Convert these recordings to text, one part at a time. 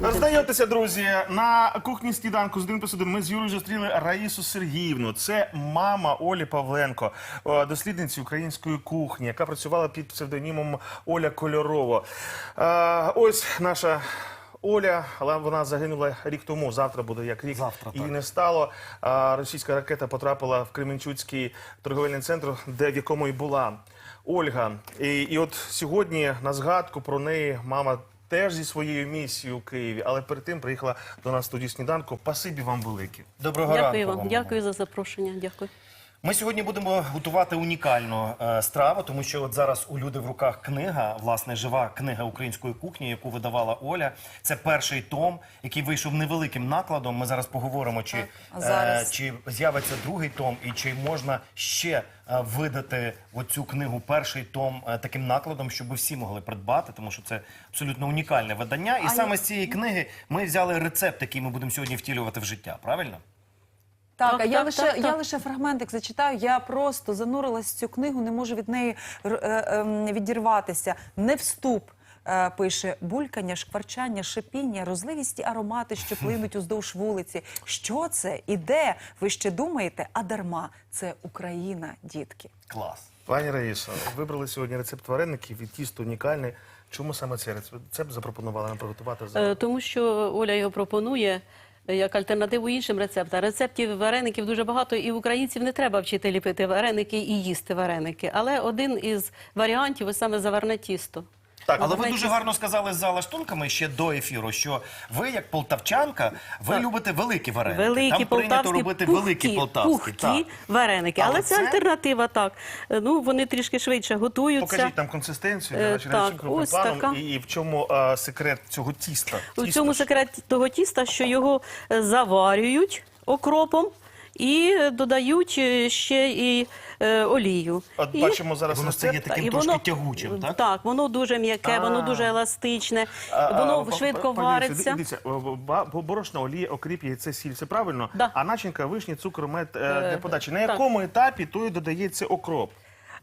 повністю. Друзі, на кухні сніданку з 1 плюс 1 ми з Юрою зустріли Раїсу Сергіївну. Це мама Олі Павленко, е, дослідниці української кухні, яка працювала під псевдонімом Оля Кольорова. Е, Ось наша. Оля, але вона загинула рік тому. Завтра буде як рік. Завтра, Її не стало. А російська ракета потрапила в Кременчуцький торговельний центр, де в якому і була Ольга. І, і от сьогодні на згадку про неї мама теж зі своєю місією у Києві, але перед тим приїхала до нас тоді сніданку. Пасибі вам велике. Доброго Дякую ранку вам, дякую за запрошення. Дякую. Ми сьогодні будемо готувати унікальну е, страву, тому що от зараз у люди в руках книга, власне, жива книга української кухні, яку видавала Оля. Це перший том, який вийшов невеликим накладом. Ми зараз поговоримо, чи, а зараз? е, чи з'явиться другий том, і чи можна ще е, видати оцю книгу перший том е, таким накладом, щоб всі могли придбати, тому що це абсолютно унікальне видання. І саме з цієї книги ми взяли рецепт, який ми будемо сьогодні втілювати в життя. Правильно? Так, Так, а я лише так, я так. лише фрагментик зачитаю. Я просто занурилась в цю книгу, не можу від неї е, ем, відірватися. Не вступ. е, Пише булькання, шкварчання, шипіння, розливісті аромати, що плинуть уздовж вулиці. Що це і де? Ви ще думаєте? А дарма це Україна, дітки. Клас. Пані Раїсо, вибрали сьогодні рецепт вареників і тісто унікальне. Чому саме цей рецепт запропонували нам приготувати Е, зараз? Тому що Оля його пропонує е, як альтернативу іншим рецептам. Рецептів вареників дуже багато, і українців не треба вчити ліпити вареники і їсти вареники. Але один із варіантів саме заварне тісто. Так, Але ви дуже гарно сказали за лаштунками ще до ефіру, що ви, як полтавчанка, ви любите великі вареники. Великі Там прийнято полтавські робити пухкі, великі полтавські. пухкі Так. вареники. Але Але, це, це- альтернатива, так. Е, Ну, вони трішки швидше готуються. Покажіть нам консистенцію Е, наших так, крупним ось планом така. і, і в чому е, секрет цього тіста. У Тісто цьому ж. секрет того тіста, що його е, заварюють окропом і е, додають е, ще і е, олію. От І- бачимо зараз Воно стає рецепт. таким і трошки воно- тягучим, так? Так, воно дуже м'яке, А. воно дуже еластичне, воно швидко вариться. Дивіться, ба- бо- борошно, олія, окріп, яйце, сіль, це правильно? Да. А начинка, вишні, цукор, мед е, Е, для подачі. На так. якому етапі той додається окроп?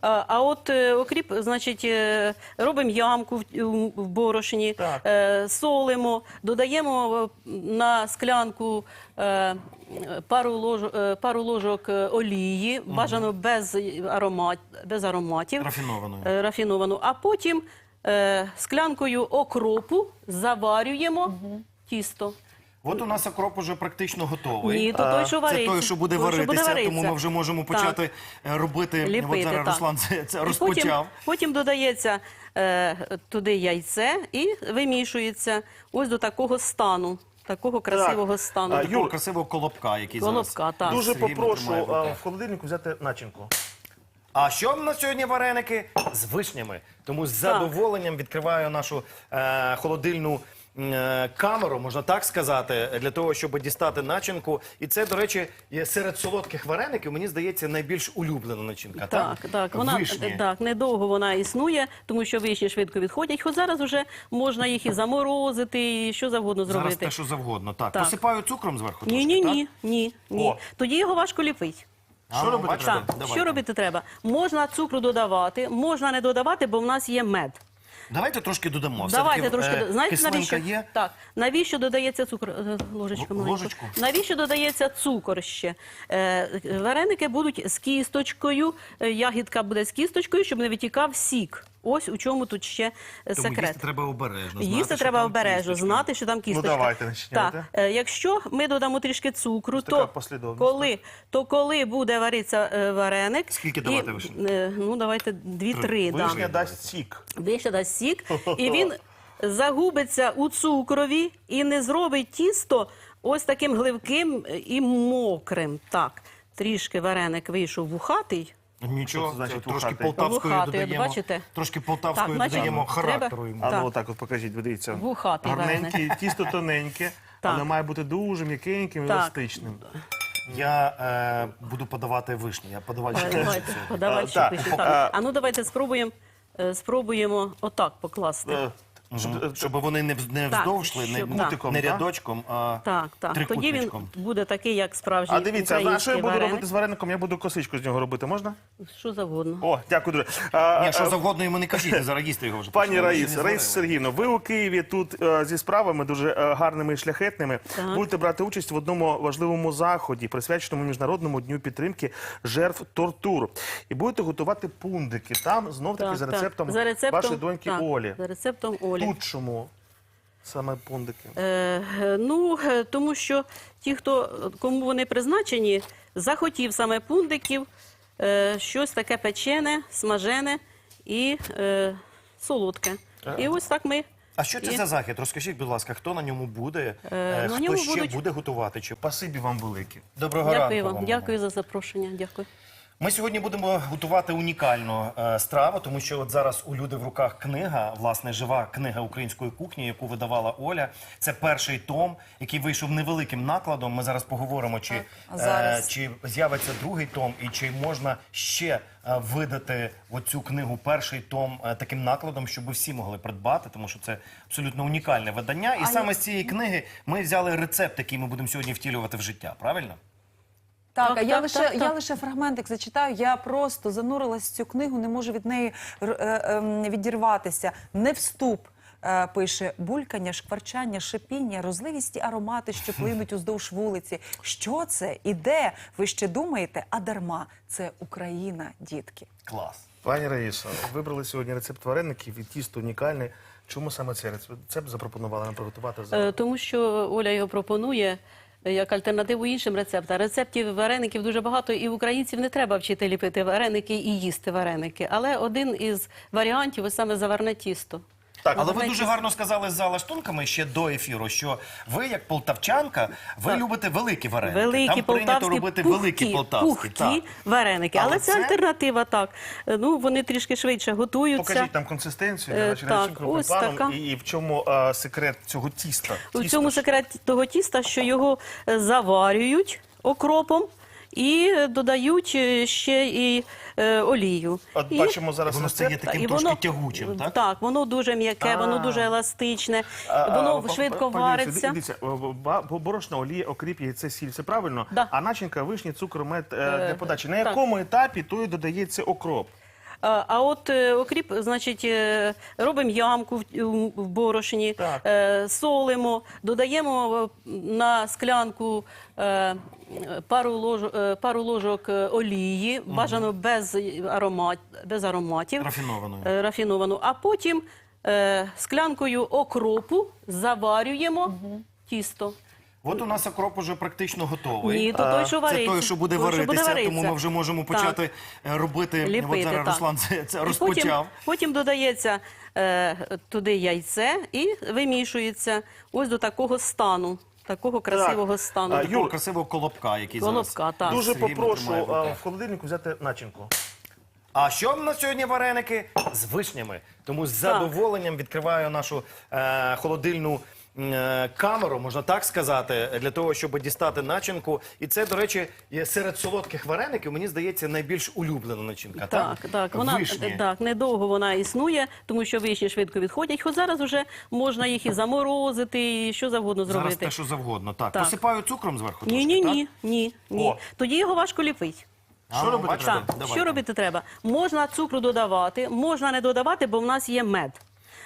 А, от е, окріп, значить, е, робимо ямку в, борошні, е, солимо, додаємо на склянку пару, лож, пару ложок олії, бажано без, аромат, без ароматів. Рафінованою. Е, рафіновану. А потім склянкою окропу заварюємо тісто. От у нас окроп уже практично готовий. Ні, то той, що Це вариться. той, що буде Той, що варитися, буде тому ми вже можемо почати е, робити. Ліпити, От зараз так. Руслан це, це І розпочав. Потім, потім додається е, туди яйце і вимішується ось до такого стану, такого красивого стану. А, Такого Юр, красивого колобка, який Колобка, зараз. так. Дуже Сергій попрошу тримає в руках. в холодильнику взяти начинку. А що в нас сьогодні вареники? З вишнями. Тому з задоволенням відкриваю нашу е, холодильну камеру, можна так сказати, для того, щоб дістати начинку. І це, до речі, є серед солодких вареників, мені здається, найбільш улюблена начинка. Так, так, вона Вишні. так недовго вона існує, тому що вишні швидко відходять. Хоч зараз вже можна їх і заморозити, і що завгодно Зараз зробити. те, що завгодно. Так, Так. посипаю цукром зверху. Ні, трошки, ні, так? ні, ні, ні. О. Тоді його важко ліпить. Що ну, робити бачите? треба? Так, що робити треба? Можна цукру додавати, можна не додавати, бо в нас є мед. Давайте трошки додамо. Давайте трошки. е, Знаєте, навіщо? є? Так, навіщо додається цукор? Е, Ложечку Л- маленьку. ложечку? Навіщо додається цукор ще? Е, вареники будуть з кісточкою, е, ягідка буде з кісточкою, щоб не витікав сік. Ось у чому тут ще е, Тому секрет. їсти треба обережно. знати, Їсти що треба там обережно, кісточка. знати, що там кісточка. давайте, починайте. Так, е, якщо ми додамо трішки цукру, така то послідовність, коли, то коли буде варитися е, вареник... Скільки і, давати вишні? е, Ну, давайте дві-три. да. Вишня дасть сік. Вище дасть сік, і він загубиться у цукрові і не зробить тісто ось таким гливким і мокрим. Так, трішки вареник вийшов вухатий. Нічого, це значить трошки вухатий? полтавської Вухатий, от додаємо. бачите? Трошки полтавської Так, значить, додаємо треба- характеру йому. А Так. ну отак от покажіть, ви дивіться. Вухатий Гарненький, тісто тоненьке, Так. але має бути дуже м'якеньким і Так. еластичним. Я е, буду подавати вишні. Я подавальщик. Давайте, вишні сьогодні. подавай А, так, пишіть. Так. А ну давайте спробуємо, е, спробуємо отак покласти. Е, Щоб, Щоб вони не, вз- не Так, вздовж не, щоб- не так. рядочком, а Так, так. Тоді він трикутничком. буде такий, як справжній А дивіться, а що український я буду вареник. робити з вареником? Я буду косичку з нього робити, можна? Що завгодно. О, дякую дуже. А, Ні, що а, завгодно йому не кажіть, не зараз його вже. Пані Раїс. Раїс Сергіївна, ви у Києві тут е, зі справами дуже е, гарними і шляхетними. Так. Будете брати участь в одному важливому заході, присвяченому міжнародному дню підтримки жертв тортур. І будете готувати пундики. Там знов таки Так, за так. рецептом, За рецептом вашої доньки так, Олі. За рецептом Олі. Тут чому саме пундики? Е, е, ну, е, тому що ті, хто е, кому вони призначені, захотів саме пундиків, е, щось таке печене, смажене і е, солодке. І ось так ми. А що це І- за захід? Розкажіть, будь ласка, хто на ньому буде? Е, Е, на хто ньому ще будуть- буде готувати? Чи... Спасибі вам велике. Доброго Дякую ранку вам, дякую за запрошення. Дякую. Ми сьогодні будемо готувати унікальну е, страву, тому що от зараз у люди в руках книга, власне, жива книга української кухні, яку видавала Оля. Це перший том, який вийшов невеликим накладом. Ми зараз поговоримо, чи, А зараз? е, чи з'явиться другий том, і чи можна ще е, видати оцю книгу перший том е, таким накладом, щоб всі могли придбати, тому що це абсолютно унікальне видання. І саме з цієї книги ми взяли рецепт, який ми будемо сьогодні втілювати в життя. Правильно? Так, Так, а я так, лише так, я так. лише фрагментик зачитаю. Я просто занурилась в цю книгу, не можу від неї е, ем, відірватися. Не вступ. е, Пише булькання, шкварчання, шипіння, розливісті аромати, що плинуть уздовж вулиці. Що це і де? Ви ще думаєте? А дарма це Україна, дітки. Клас. Пані Раїсо, вибрали сьогодні рецепт вареників і тісто унікальне. Чому саме цей рецепт? Запропонували нам приготувати Е, зараз? Тому що Оля його пропонує е, як альтернативу іншим рецептам. Рецептів вареників дуже багато, і українців не треба вчити ліпити вареники і їсти вареники. Але один із варіантів саме заварне тісто. Так, Але ви дуже гарно сказали за лаштунками ще до ефіру, що ви, як полтавчанка, ви любите великі вареники. Великі Там прийнято полтавські робити пухкі, великі полтавські. пухкі Так. вареники. Але Але, це, це- альтернатива, так. Ну, вони трішки швидше готуються. Покажіть нам консистенцію Е, наших так, крупним ось планом така. і, і в чому е, секрет цього тіста. У Тісто цьому ж. секрет того тіста, що його е, заварюють окропом і додають е, ще і е, олію. От І- бачимо зараз Воно стає рецепт. таким і трошки воно- тягучим, так? Так, воно дуже м'яке, воно А. дуже еластичне, воно швидко пані вариться. Дивіться, е, ба- бо- борошно, олія, окріп, яйце, сіль. Це правильно? Да. А начинка, вишні, цукор, мед е, для подачі. На так. якому етапі той додається окроп? А, от е, окріп, значить, е, робимо ямку в, борошні, е, солимо, додаємо на склянку пару, лож, пару ложок олії, бажано без, аромат, без ароматів. Рафінованою. Е, рафіновану. А потім склянкою окропу заварюємо тісто. От у нас окроп уже практично готовий. Ні, то той, що Це вариться. той, що буде Той, що варитися, буде тому ми вже можемо почати е, робити. Ліпити, От зараз так. Руслан це, це І розпочав. Потім, потім додається е, туди яйце і вимішується ось до такого стану, такого красивого стану. А, Такого красивого колобка, який Колобка, зараз. так. Дуже Сергій попрошу тримає в е, руках. в холодильнику взяти начинку. А що в нас сьогодні вареники? З вишнями. Тому з задоволенням відкриваю нашу е, холодильну е, камеру, можна так сказати, для того, щоб дістати начинку. І це, до речі, є серед солодких вареників, мені здається, найбільш улюблена начинка. Так, так, вона Вишні. так недовго вона існує, тому що вишні швидко відходять. Хоч зараз вже можна їх і заморозити, і що завгодно Зараз зробити. те, що завгодно. Так. Так. Посипаю цукром зверху. Ні, трошки, ні, так? ні, ні, ні. О. Тоді його важко ліпить. Що ну, робити бачите? треба? Так, що робити треба? Можна цукру додавати, можна не додавати, бо в нас є мед.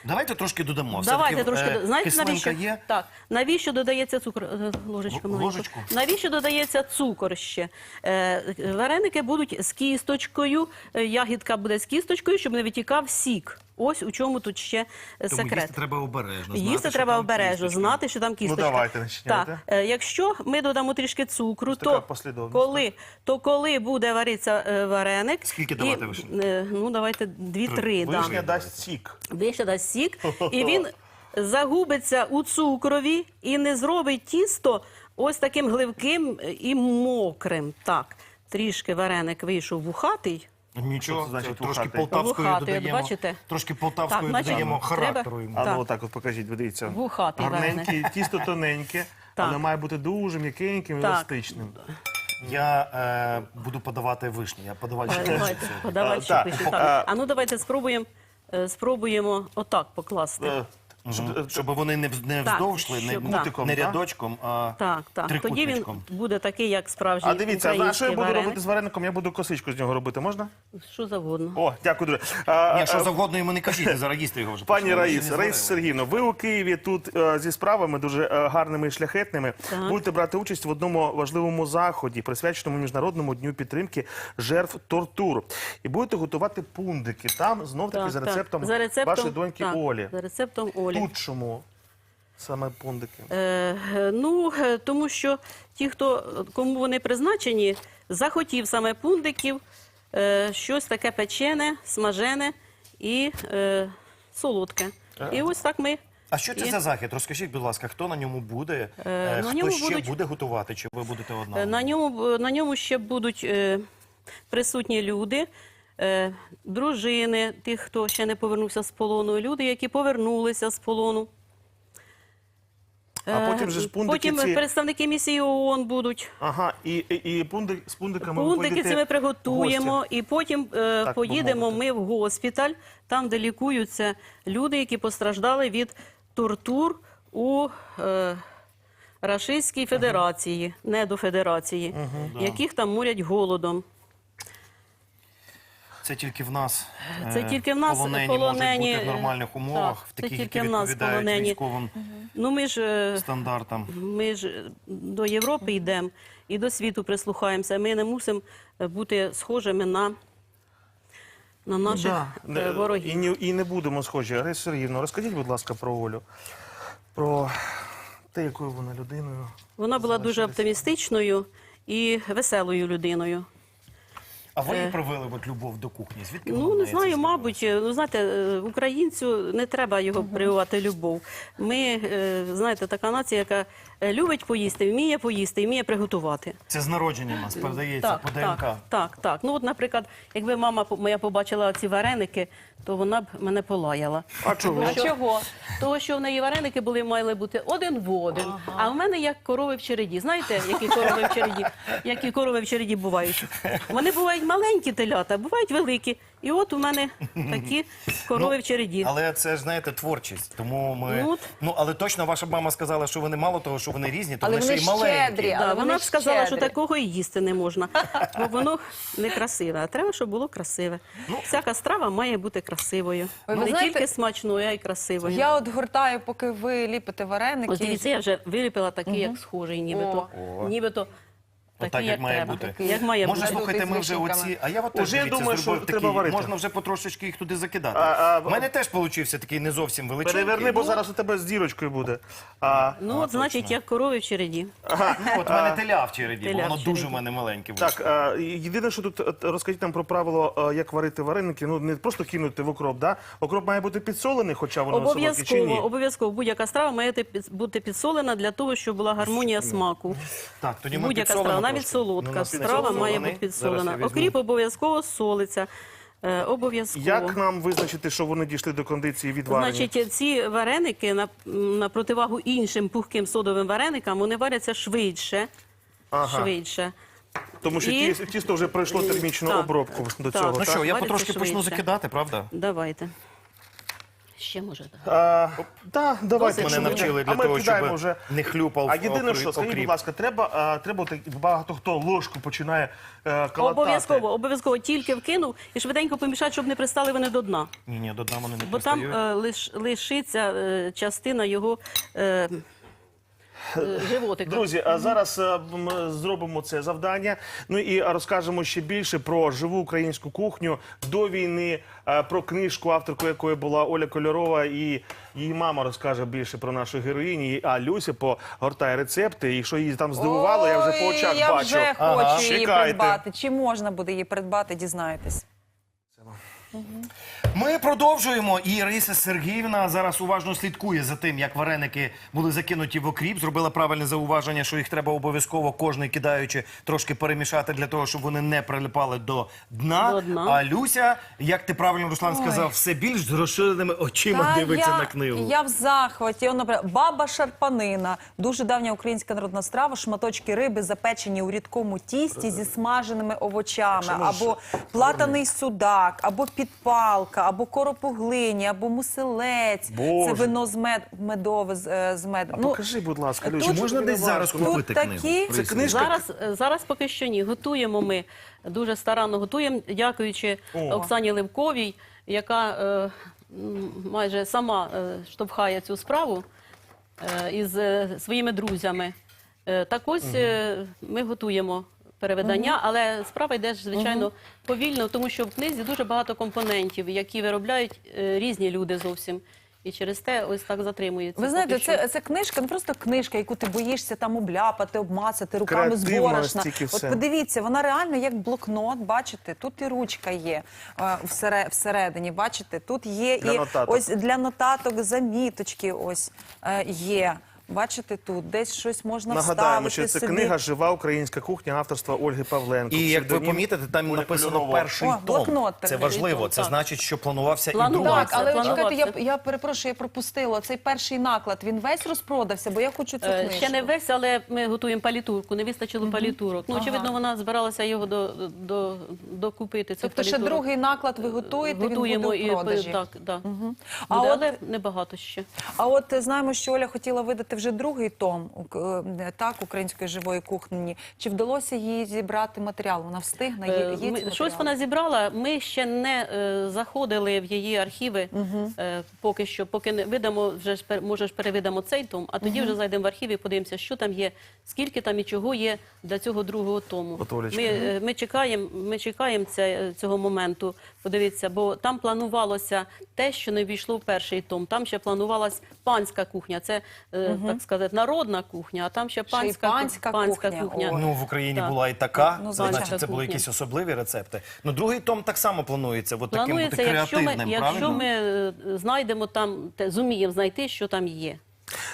Давайте трошки додамо. Давайте трошки. е, Знаєте, навіщо? є? Так, навіщо додається цукор? Е, Ложечку ложечку? Навіщо додається цукор ще? Е, вареники будуть з кісточкою, ягідка буде з кісточкою, щоб не витікав сік. Ось у чому тут ще е, Тому секрет. їсти треба обережно. знати, Їсти що треба там обережно, кісточка. знати, що там кісточка. давайте, починайте. Так, е, якщо ми додамо трішки цукру, така то послідовність, коли, то коли буде варитися е, вареник... Скільки і, давати вишні? е, Ну, давайте дві-три. да. Вишня дасть сік. Вище дасть сік, і він загубиться у цукрові і не зробить тісто ось таким гливким і мокрим. Так, трішки вареник вийшов вухатий. Нічого, це значить трошки вухатий? полтавської Вухатий, от додаємо. бачите? Трошки полтавської Так, значить, додаємо треба- характеру йому. А Так. ну отак от покажіть, ви дивіться. Вухатий Гарненький, тісто тоненьке, Так. але має бути дуже м'якеньким і Так. еластичним. Я е, буду подавати вишні. Я подавальщик. Давайте, вишні сьогодні. подавай А, ще так. Так. А ну давайте спробуємо, е, спробуємо отак покласти. Е, Щоб, Щоб вони не, вз- не Так, не, щоб- не так. Рядочком, а Так, так. Тоді він трикутничком. буде такий, як справжній А дивіться, а що я український буду вареник. робити з вареником? Я буду косичку з нього робити, можна? Що завгодно. О, дякую дуже. А, Ні, що а, завгодно йому не кажіть, ви зараз їсти його вже. Пані. Раїс, Раїс. Сергіївна, ви у Києві тут е, зі справами дуже е, гарними і шляхетними. Так. Будете брати участь в одному важливому заході, присвяченому міжнародному дню підтримки жертв тортур. І будете готувати пундики. Там знов таки Так, за так. рецептом, За рецептом вашої доньки так, Олі. За рецептом Олі. Тут чому саме пундики? Е, е, ну, е, тому що ті, хто е, кому вони призначені, захотів саме пундиків, е, щось таке печене, смажене і е, солодке. І ось так ми. А що це І- за захід? Розкажіть, будь ласка, хто на ньому буде? Е, Е, на хто ньому ще будуть- буде готувати? Чи ви будете одна? Е, На ньому, на ньому ще будуть е, присутні люди, е, дружини, тих, хто ще не повернувся з полону, люди, які повернулися з полону. А Е, потім же ж пундики Потім ці- представники місії ООН будуть. Ага, і, і, і пундик, з пундиками Пундики ці ми приготуємо, гості. і потім е, Так поїдемо ми в госпіталь, там, де лікуються люди, які постраждали від тортур у е, Рашистській Федерації, не до Федерації, яких там морять голодом. Це тільки в нас. Це е, тільки в нас полонені, полонені, можуть бути в е, нормальних умовах, так, в це таких, тільки які в нас відповідають полонені. військовим Ну ми ж е, стандартам. Ми ж до Європи йдемо і до світу прислухаємося. Ми не мусимо бути схожими на, на наших Да, е, ворогів. І не, і не будемо схожі. Раїса Сергіївна, розкажіть, будь ласка, про Олю. Про те, якою вона людиною. Вона була дуже оптимістичною і веселою людиною. А ви її привели от любов до кухні? Звідки Ну не знаю, мабуть, е, ну знаєте, е, українцю не треба його прививати любов. Ми, е, знаєте, така нація, яка е, любить поїсти, вміє поїсти, вміє приготувати. Це з народження нас передається по ДНК. Так, так, так. Ну, от, наприклад, якби мама моя побачила ці вареники, то вона б мене полаяла. А чого? А чого? Того, що в неї вареники були, мали бути один в один. А в мене як корови в череді. Знаєте, які корови в череді? Які корови в череді бувають? Вони бувають маленькі телята, бувають великі. І от у мене такі корови в череді. Але це ж знаєте творчість. Тому ми Ну, ну, але точно ваша мама сказала, що вони мало того, що вони різні, то Але вони ще вони й маленькі. щедрі. Да, але вона вони б сказала, що щедрі. такого і їсти не можна, бо воно не красиве. А треба, щоб було красиве. Всяка страва має бути красивою. Ви не знаєте, тільки смачною, а й красивою. Я от гортаю, поки ви ліпите вареники. Ось дивіться, я вже виліпила такий, як схожий, нібито. О. Нібито Отак, такий, як має треба. бути. Як має Може, бути. слухайте, ми вже оці. А я от теж Уже дивіться, думаю, що зробив треба варити. можна вже потрошечки їх туди закидати. А, а, У мене теж получився такий не зовсім величезний. Переверни, бо Ну, зараз у тебе з дірочкою буде. А, Ну, от, значить, як корови в череді. Ну, от у мене теля в череді, бо Теля в воно дуже череді. в мене маленьке. вийшло. так, а, єдине, що тут от, розкажіть нам про правило, а, як варити вареники. Ну, не просто кинути в окроп, да? Окроп має бути підсолений, хоча воно солодке, чи ні? Обов'язково, обов'язково будь-яка страва має під- бути підсолена для того, щоб була гармонія смаку. Так, тоді ми Будь-яка підсолимо навіть трошки. солодка Ну, страва має бути підсолена. Окріп обов'язково солиться. Е, Обов'язково. Як нам визначити, що вони дійшли до кондиції відварення? Значить, ці вареники на, на противагу іншим пухким содовим вареникам, вони варяться швидше. Ага. Швидше. Тому що І- ті- тісто вже пройшло термічну Так. обробку до Так. цього. Ну так? що, я вариться потрошки почну швидше. закидати, правда? Давайте. Ще може так. А, да, давайте. Мене навчили А для ми того, кидаємо щоб вже. не хлюпав А єдине, окріп- що, скажіть, окріп. будь ласка, треба, а, треба от, багато хто ложку починає е, колотати. Обов'язково, обов'язково тільки вкинув і швиденько помішати, щоб не пристали вони до дна. Ні, ні, до дна вони не Бо там пристають. е, лиш, лишиться е, частина його е, е, животика. Друзі, а зараз е, ми зробимо це завдання. Ну і розкажемо ще більше про живу українську кухню до війни, е, про книжку, авторкою якої була Оля Кольорова, і її мама розкаже більше про нашу героїні. А Люся погортає рецепти. І що її там здивувало, я вже по очах я бачу. вже Ага. її Чекайте. придбати. Чи можна буде її придбати, дізнаєтесь. Ми продовжуємо. І Раїса Сергіївна зараз уважно слідкує за тим, як вареники були закинуті в окріп. Зробила правильне зауваження, що їх треба обов'язково кожний кидаючи трошки перемішати для того, щоб вони не прилипали до дна. До дна. А Люся, як ти правильно Руслан сказав, все більш з розширеними очима Та дивиться я, на книгу. Я в захваті. Он, наприклад, баба шарпанина. Дуже давня українська народна страва. Шматочки риби запечені у рідкому тісті зі смаженими овочами, або платаний судак, або підпалка, або коропуглині, або муселець. Боже. Це вино з мед, медове з, е, з медом. А покажи, будь ласка, тут- можна десь зараз купити книгу? такі Це книжка. Зараз, е, зараз поки що ні. Готуємо ми дуже старанно готуємо, дякуючи О. Оксані Левковій, яка е, м, майже сама е, штовхає цю справу е, із е, своїми друзями. Е, так ось е, ми готуємо перевидання, але справа йде ж, звичайно, повільно, тому що в книзі дуже багато компонентів, які виробляють е, різні люди зовсім. І через те ось так затримується. Ви знаєте, поки що. це, це книжка, не просто книжка, яку ти боїшся там обляпати, обмацати руками з Креативно борошна. стільки От все. подивіться, вона реально як блокнот. Бачите, тут і ручка є е, всере- всередині. Бачите, тут є Для і нотаток. ось для нотаток заміточки. Ось е, є. Бачите, тут десь щось можна Нагадаємо, вставити що це собі. книга Жива українська кухня авторства Ольги Павленко. І як ви Псевдонім помітите, там Оля написано перший О, том. блокнот Це такий. важливо. Це Так. значить, що планувався і другий. Так, але Це чекайте, я, я перепрошую, я пропустила. Цей перший наклад, він весь розпродався, бо я хочу цю Е, книжку. Ще не весь, але ми готуємо палітурку. Не вистачило палітурок. Ну, очевидно, вона збиралася його до, до, докупити. цих Тобто ще палітурок. другий наклад ви готуєте, Готуємо він буде у і продажі. так, да. А Буде, от- але небагато ще. А от е, знаємо, що Оля хотіла видати вже другий том е, так української живої кухні. Чи вдалося їй зібрати матеріал? Вона встигне? Є, Е, є ми- Щось вона зібрала. Ми ще не е, заходили в її архіви е, поки що, поки не видамо, вже ж пер- може ж перевидамо цей том, а тоді вже зайдемо в архів і подивимося, що там є, скільки там і чого є для цього другого тому. Ми, е, ми чекаємо, ми чекаємо це, цього моменту. Подивіться, бо там планувалося те, що не війшло в перший том. Там ще планувалась панська кухня. Це е, так сказати народна кухня, а там ще Ще панська, панська панська кухня. кухня. Ну, в Україні Так. була і така, Ну, значить, це були якісь особливі рецепти. Ну, другий том так само планується, от таким Планується, бути якщо ми, креативним, якщо ми е, знайдемо там, те, зуміємо знайти, що там є.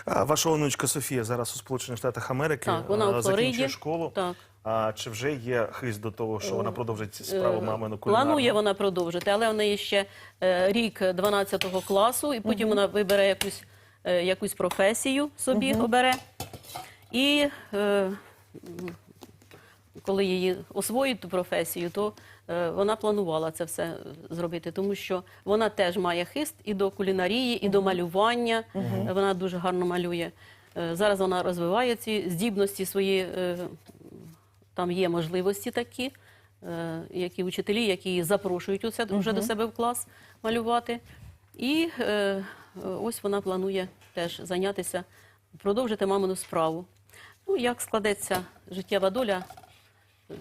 А, Ваша онучка Софія зараз у Сполучених Штатах Америки Так, вона а, у закінчує школу. Так. А чи вже є хист до того, що вона продовжить справу Е, мамину кулінарну? Планує вона продовжити, але в неї ще е, рік 12 класу, і потім вона вибере якусь, е, якусь професію собі обере. І е, коли її освоїть ту професію, то е, вона планувала це все зробити, тому що вона теж має хист і до кулінарії, і до малювання. Е, Вона дуже гарно малює. Е, Зараз вона розвиває ці здібності свої. е, Там є можливості такі, е, які учителі, які запрошують усе вже до себе в клас малювати. І е, ось вона планує теж зайнятися, продовжити мамину справу. Ну, як складеться життєва доля, е,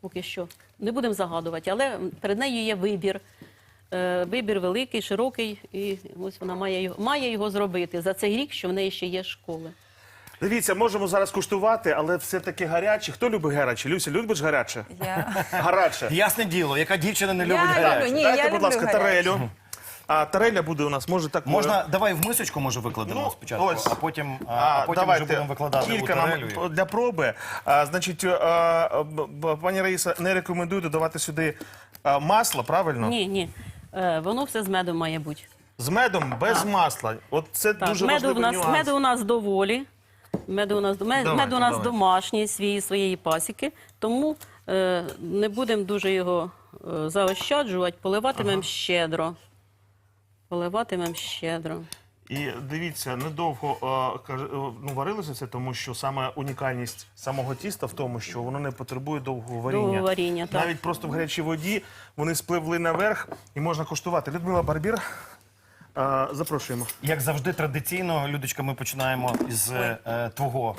поки що не будемо загадувати, але перед нею є вибір. Е, Вибір великий, широкий, і ось вона має його, має його зробити за цей рік, що в неї ще є школи. Дивіться, можемо зараз куштувати, але все-таки гаряче. Хто любить гаряче? Люся, любиш гаряче? Я... Гаряче. Ясне діло, яка дівчина не Я любить люблю, гаряче? ні, Дайте, я будь люблю ласка, гаряче. тарелю. А тареля буде у нас, може так. Можна, давай в мисочку, може, викладемо Ну, спочатку, ось. а потім, а, А, а потім давайте вже будемо викладати кілька у нам тарелю. п- для проби. А, значить, а, б- б- пані Раїса не рекомендує додавати сюди а, масло, правильно? Ні, ні. Е, Воно все з медом має бути. З медом без масла. От це Так, дуже меду, важливий в нас, нюанс. меду у нас доволі. Меду у нас, мед, Давайте, мед у нас давайте. домашній, свої, своєї пасіки, тому е, не будемо дуже його е, заощаджувати, поливатимемо щедро. Поливатимемо щедро. І дивіться, недовго а, е, ну, варилося це, тому що саме унікальність самого тіста в тому, що воно не потребує довгого варіння. Довгого варіння, так. Навіть просто в гарячій воді вони спливли наверх і можна куштувати. Людмила Барбір, а, запрошуємо. Як завжди, традиційно, Людочка, ми починаємо із е, твого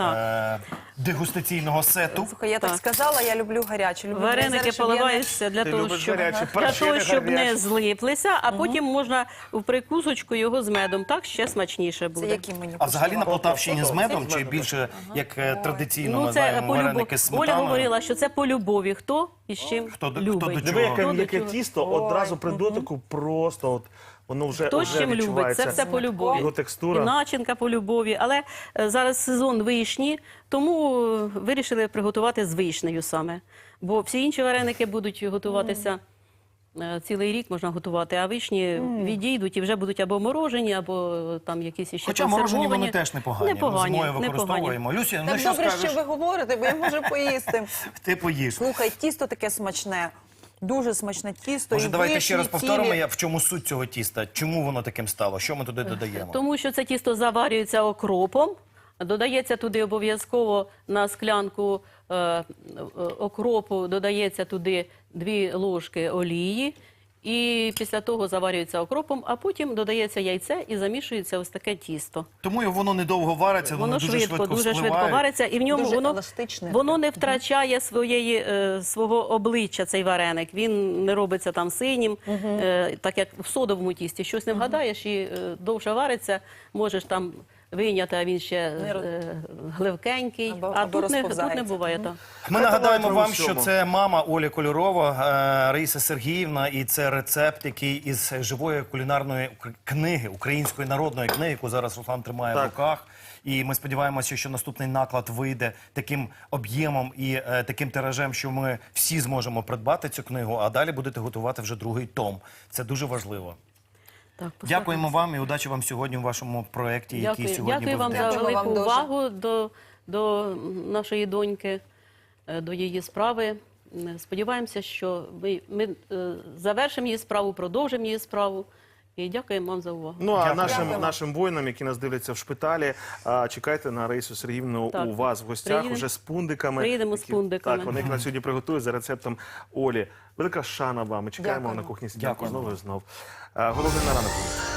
е, дегустаційного сету. Слухай, я так. Так. сказала, я люблю гаряче. Люблю Вареники щоб я не- поливаються для Ти того, любиш щоб, гаряче, для перчини того, щоб не злиплися, а потім можна в прикусочку його з медом. Так ще смачніше Це буде. які мені А взагалі на? Полтавщині з медом чи більше як е, традиційно ми знаємо по любов- вареники з Оля сметаною? говорила, що це по любові. Хто і з чим Хто до- любить. хто до Диви, чого? яке Ну, до м'яке чого? тісто, одразу при дотику просто от воно вже, Хто вже з чим любить, відчувається. це все по любові. Його текстура. І начинка по любові. Але е, зараз сезон вишні, тому е, вирішили приготувати з вишнею саме. Бо всі інші вареники будуть готуватися. е, Цілий рік можна готувати, а вишні відійдуть і вже будуть або морожені, або е, там якісь ще Хоча морожені консервовані. вони теж непогані. Непогані, Ми зимою непогані. використовуємо. Люся, ну Так що добре, скажеш? що ви говорите, бо я можу поїсти. Ти поїш. Слухай, тісто таке смачне. Дуже смачне тісто. Може, і давайте ще раз вишні повторимо, цілі. я, в чому суть цього тіста? Чому воно таким стало? Що ми туди додаємо? Тому що це тісто заварюється окропом, додається туди обов'язково на склянку е, е, окропу, додається туди дві ложки олії. І після того заварюється окропом, а потім додається яйце і замішується ось таке тісто. Тому воно недовго вариться, воно, Воно дуже швидко, швидко дуже швидко вариться, і в ньому Дуже воно, еластичне воно не втрачає своєї, е, свого обличчя, цей вареник. Він не робиться там синім, е, так як в содовому тісті. Щось не вгадаєш і е, довше вариться, можеш там вийняти, а він ще е, гливкенький. Або- а або тут, не, тут не розповзається. буває так. Ми нагадаємо давайте вам, що це мама Олі Кольорова, е, Раїса Сергіївна, і це рецепт, який із живої кулінарної книги, української народної книги, яку зараз Руслан тримає в Так. руках. І ми сподіваємося, що наступний наклад вийде таким об'ємом і е, таким тиражем, що ми всі зможемо придбати цю книгу, а далі будете готувати вже другий том. Це дуже важливо. Так, Дякуємо вам і удачі вам сьогодні у вашому проєкті, який Дякую, сьогодні дякую вам за. Велику вам дуже. увагу до, до нашої доньки, е, до її справи. Е, Сподіваємося, що ми, ми е, завершимо її справу, продовжимо її справу. І дякуємо вам за увагу. Ну а Дякую. нашим нашим воїнам, які нас дивляться в шпиталі, а, чекайте на Раїсу Сергіївну Так. у вас в гостях Приїдемо. вже з пундиками. Приїдемо з які- пундиками. Так, вони їх на сьогодні приготують за рецептом Олі. Велика шана вам. Ми чекаємо Дякуємо. на кухні Дякуємо. знову і знов. А, Головне на ранок.